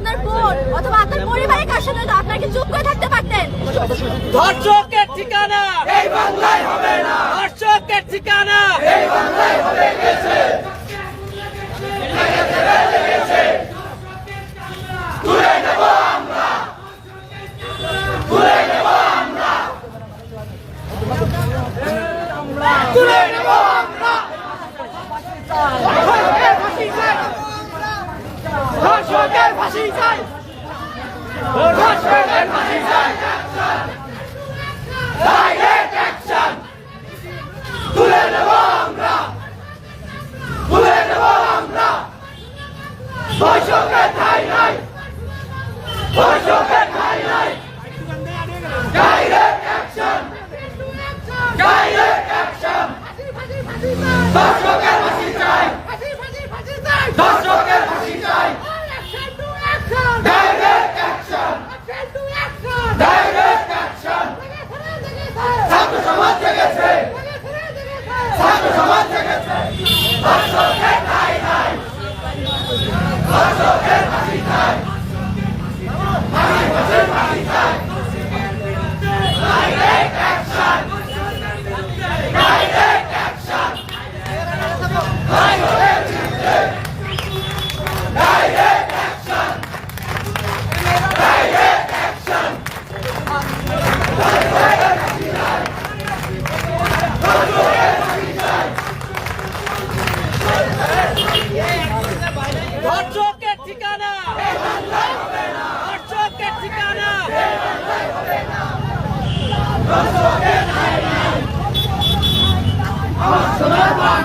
আপনার বোন অথবা আপনার পরিবারের কার সাথে আপনার কি চুপ করে থাকতে পারতেন? ধর্ষকের ঠিকানা! এই বাংলায় হবে না ধর্ষকের ঠিকানা এই বাংলায় হবে গেছে তুলে নেব আমরা ধর্ষকের ফাঁসি চাই ধর্ষকের ফাঁসি চাই ধর্ষকের ফাঁসি চাই ডাইরেক্ট অ্যাকশন তুলে নেব আমরা তুলে নেব আমরা ধর্ষকের ঠাই নাই ধর্ষকের ঠাই নাই ডাইরেক্ট অ্যাকশন ডাইরেক্ট অ্যাকশন ধর্ষকের ফাঁসি চাই ধর্ষকের ফাঁসি চাই ডাইরেক্ট অ্যাকশন ডাইরেক্ট অ্যাকশন ছাত্র সমাজ জেগেছে ছাত্র সমাজ জেগেছে ধর্ষকের ঠাই তুলে নেব